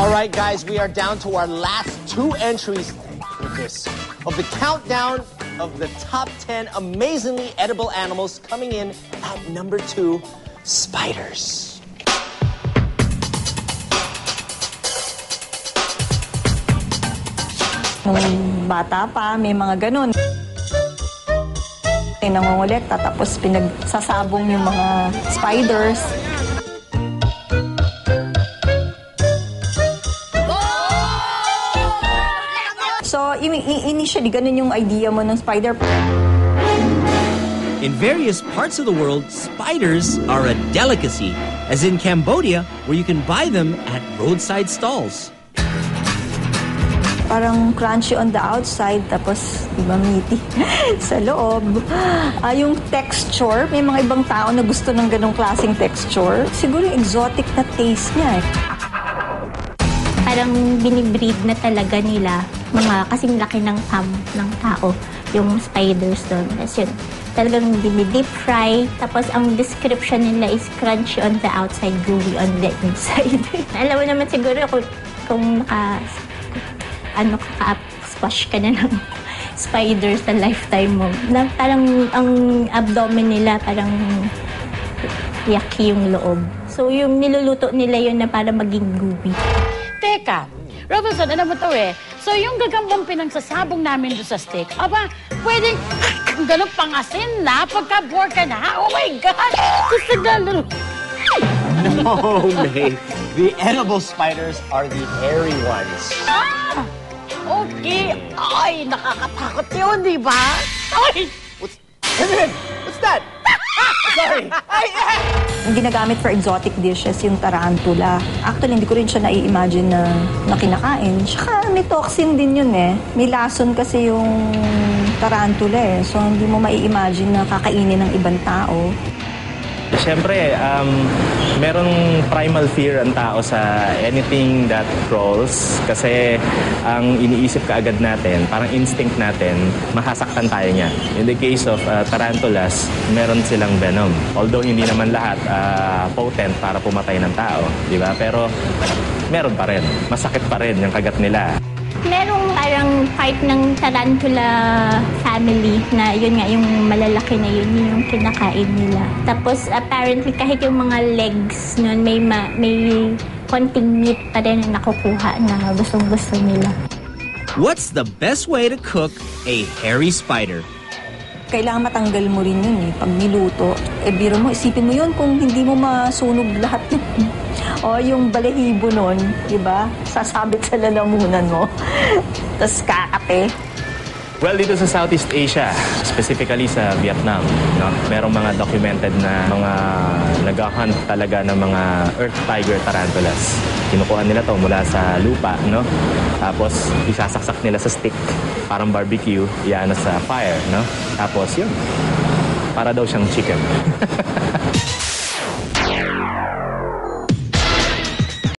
All right, guys, we are down to our last two entries of this of the countdown of the top 10 amazingly edible animals coming in at number two, spiders. Nung bata pa, may mga ganun. May nangongolekta, tapos pinagsasabong yung mga spiders. So, initially, ganun yung idea mo ng spider. In various parts of the world, spiders are a delicacy, as in Cambodia, where you can buy them at roadside stalls. Parang crunchy on the outside, tapos, di ba, meaty sa loob. Ah, yung texture, may mga ibang tao na gusto ng ganong klaseng texture. Siguro yung exotic na taste niya eh. parang binibreed na talaga nila mga kasing laki ng thumb ng tao yung spiders doon. Tapos yun, talagang deep fry. Tapos ang description nila is crunchy on the outside, gooey on the inside. Alam mo naman siguro kung, kung naka, ano, kaka-squash ka na ng spider sa lifetime mo. Na parang ang abdomen nila parang yucky yung loob. So yung niluluto nila yun na para maging gooey. Teka, Robinson, alam mo to eh. So yung gagambang pinagsasabong namin doon sa steak, aba, pwedeng ganun pangasin na pagka-bore ka na. Oh my God! Na No, May. The edible spiders are the hairy ones. Ah! Okay. Ay, nakakatakot yun, di ba? Ay! What's, what's that? Sorry. Ay, Ang ginagamit for exotic dishes, yung tarantula. Actually, hindi ko rin siya nai-imagine na, na kinakain. Tsaka may toxin din yun eh. May lason kasi yung tarantula eh. So, hindi mo mai-imagine na kakainin ng ibang tao. Siyempre, um, merong primal fear ang tao sa anything that crawls kasi ang iniisip kaagad natin, parang instinct natin, mahasaktan tayo niya. In the case of uh, tarantulas, meron silang venom. Although hindi naman lahat uh, potent para pumatay ng tao, di ba? Pero meron pa rin. Masakit pa rin yung kagat nila. Merong parang part ng tarantula family na yun nga, yung malalaki na yun, yun yung kinakain nila. Tapos apparently kahit yung mga legs nun, may, ma, may konting meat pa rin na nakukuha na gustong gusto nila. What's the best way to cook a hairy spider? Kailangan matanggal mo rin yun eh. Pag niluto, eh biro mo, isipin mo yun kung hindi mo masunog lahat ng o yung balahibo nun, di ba? Sasabit sa lalamunan mo. Tapos kakate. Well, dito sa Southeast Asia, specifically sa Vietnam, no, merong mga documented na mga nag-hunt talaga ng mga earth tiger tarantulas. Kinukuha nila to mula sa lupa, no? Tapos isasaksak nila sa stick, parang barbecue, iyaano sa fire, no? Tapos yun, para daw siyang chicken.